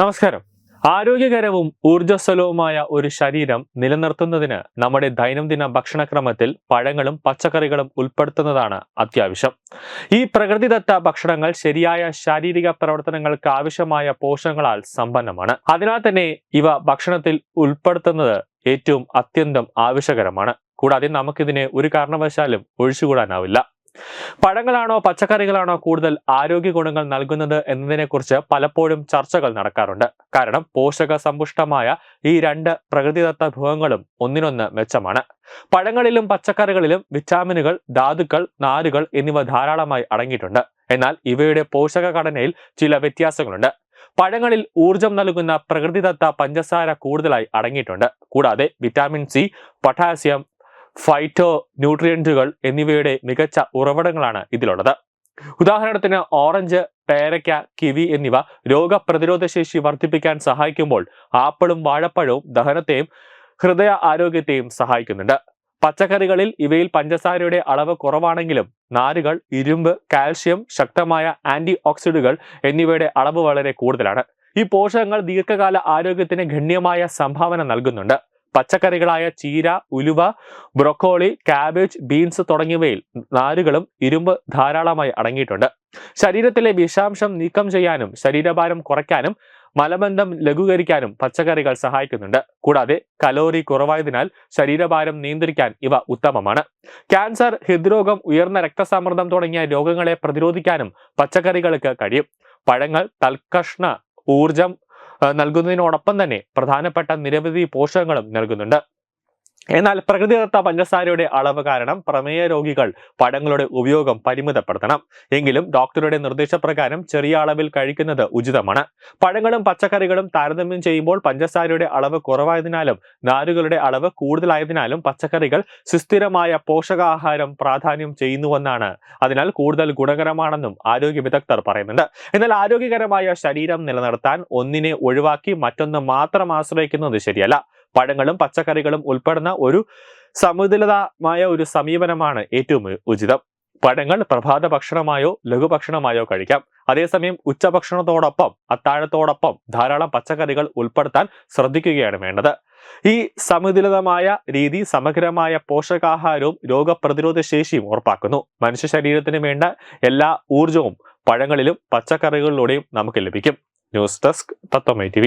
നമസ്കാരം. ആരോഗ്യകരവും ഊർജസ്വലവുമായ ഒരു ശരീരം നിലനിർത്തുന്നതിന് നമ്മുടെ ദൈനംദിന ഭക്ഷണക്രമത്തിൽ പഴങ്ങളും പച്ചക്കറികളും ഉൾപ്പെടുത്തുന്നതാണ് അത്യാവശ്യം. ഈ പ്രകൃതിദത്ത ഭക്ഷണങ്ങൾ ശരിയായ ശാരീരിക പ്രവർത്തനങ്ങൾക്ക് ആവശ്യമായ പോഷകങ്ങളാൽ സമ്പന്നമാണ്. അതിനാൽ തന്നെ ഇവ ഭക്ഷണത്തിൽ ഉൾപ്പെടുത്തുന്നത് ഏറ്റവും അത്യന്തം ആവശ്യകരമാണ്. കൂടാതെ നമുക്കിതിനെ ഒരു കാരണവശാലും ഒഴിച്ചുകൂടാനാവില്ല. പഴങ്ങളാണോ പച്ചക്കറികളാണോ കൂടുതൽ ആരോഗ്യ ഗുണങ്ങൾ നൽകുന്നത് എന്നതിനെക്കുറിച്ച് പലപ്പോഴും ചർച്ചകൾ നടക്കാറുണ്ട്. കാരണം പോഷക സമ്പുഷ്ടമായ ഈ രണ്ട് പ്രകൃതിദത്ത വിഭവങ്ങളും ഒന്നിനൊന്ന് മെച്ചമാണ്. പഴങ്ങളിലും പച്ചക്കറികളിലും വിറ്റാമിനുകൾ ധാതുക്കൾ നാരുകൾ എന്നിവ ധാരാളമായി അടങ്ങിയിട്ടുണ്ട്. എന്നാൽ ഇവയുടെ പോഷക ഘടനയിൽ ചില വ്യത്യാസങ്ങളുണ്ട്. പഴങ്ങളിൽ ഊർജം നൽകുന്ന പ്രകൃതിദത്ത പഞ്ചസാര കൂടുതലായി അടങ്ങിയിട്ടുണ്ട്. കൂടാതെ വിറ്റാമിൻ സി പൊട്ടാസ്യം ഫൈറ്റോ ന്യൂട്രിയന്റുകൾ എന്നിവയുടെ മികച്ച ഉറവിടങ്ങളാണ് ഇതിലുള്ളത്. ഉദാഹരണത്തിന് ഓറഞ്ച് പേരയ്ക്ക കിവി എന്നിവ രോഗപ്രതിരോധ ശേഷി വർദ്ധിപ്പിക്കാൻ സഹായിക്കുമ്പോൾ ആപ്പിളും വാഴപ്പഴവും ദഹനത്തെയും ഹൃദയ ആരോഗ്യത്തെയും സഹായിക്കുന്നുണ്ട്. പച്ചക്കറികളിൽ ഇവയിൽ പഞ്ചസാരയുടെ അളവ് കുറവാണെങ്കിലും നാരുകൾ ഇരുമ്പ് കാൽഷ്യം ശക്തമായ ആന്റി ഓക്സിഡുകൾ എന്നിവയുടെ അളവ് വളരെ കൂടുതലാണ്. ഈ പോഷകങ്ങൾ ദീർഘകാല ആരോഗ്യത്തിന് ഗണ്യമായ സംഭാവന നൽകുന്നുണ്ട്. പച്ചക്കറികളായ ചീര ഉലുവ ബ്രൊക്കോളി കാബേജ് ബീൻസ് തുടങ്ങിയവയിൽ നാരുകളും ഇരുമ്പ് ധാരാളമായി അടങ്ങിയിട്ടുണ്ട്. ശരീരത്തിലെ വിഷാംശം നീക്കം ചെയ്യാനും ശരീരഭാരം കുറയ്ക്കാനും മലബന്ധം ലഘൂകരിക്കാനും പച്ചക്കറികൾ സഹായിക്കുന്നുണ്ട്. കൂടാതെ കലോറി കുറവായതിനാൽ ശരീരഭാരം നിയന്ത്രിക്കാൻ ഇവ ഉത്തമമാണ്. ക്യാൻസർ ഹൃദ്രോഗം ഉയർന്ന രക്തസമ്മർദ്ദം തുടങ്ങിയ രോഗങ്ങളെ പ്രതിരോധിക്കാനും പച്ചക്കറികൾക്ക് കഴിയും. പഴങ്ങൾ തൽക്കഷ്ണ ഊർജം നൽകുന്നതിനോടൊപ്പം തന്നെ പ്രധാനപ്പെട്ട നിരവധി പോഷകങ്ങളും നൽകുന്നുണ്ട്. എന്നാൽ പ്രകൃതിദത്ത പഞ്ചസാരയുടെ അളവ് കാരണം പ്രമേയ രോഗികൾ പഴങ്ങളുടെ ഉപയോഗം പരിമിതപ്പെടുത്തണം. എങ്കിലും ഡോക്ടറുടെ നിർദ്ദേശപ്രകാരം ചെറിയ അളവിൽ കഴിക്കുന്നത് ഉചിതമാണ്. പഴങ്ങളും പച്ചക്കറികളും താരതമ്യം ചെയ്യുമ്പോൾ പഞ്ചസാരയുടെ അളവ് കുറവായതിനാലും നാരുകളുടെ അളവ് കൂടുതലായതിനാലും പച്ചക്കറികൾ സുസ്ഥിരമായ പോഷകാഹാരം പ്രാധാന്യം ചെയ്യുന്നുവെന്നാണ്. അതിനാൽ കൂടുതൽ ഗുണകരമാണെന്നും ആരോഗ്യ വിദഗ്ധർ പറയുന്നുണ്ട്. എന്നാൽ ആരോഗ്യകരമായ ശരീരം നിലനിർത്താൻ ഒന്നിനെ ഒഴിവാക്കി മറ്റൊന്ന് മാത്രം ആശ്രയിക്കുന്നത് ശരിയല്ല. പഴങ്ങളും പച്ചക്കറികളും ഉൾപ്പെടുന്ന ഒരു സമുതുലിതമായ ഒരു സമീപനമാണ് ഏറ്റവും ഉചിതം. പഴങ്ങൾ പ്രഭാത ഭക്ഷണമായോ ലഘുഭക്ഷണമായോ കഴിക്കാം. അതേസമയം ഉച്ചഭക്ഷണത്തോടൊപ്പം അത്താഴത്തോടൊപ്പം ധാരാളം പച്ചക്കറികൾ ഉൾപ്പെടുത്താൻ ശ്രദ്ധിക്കുകയാണ് വേണ്ടത്. ഈ സമുതുലിതമായ രീതി സമഗ്രമായ പോഷകാഹാരവും രോഗപ്രതിരോധ ശേഷിയും ഉറപ്പാക്കുന്നു. മനുഷ്യ ശരീരത്തിന് വേണ്ട എല്ലാ ഊർജവും പഴങ്ങളിലും പച്ചക്കറികളിലൂടെയും നമുക്ക് ലഭിക്കും. ന്യൂസ് ഡെസ്ക് തത്വമൈ ടി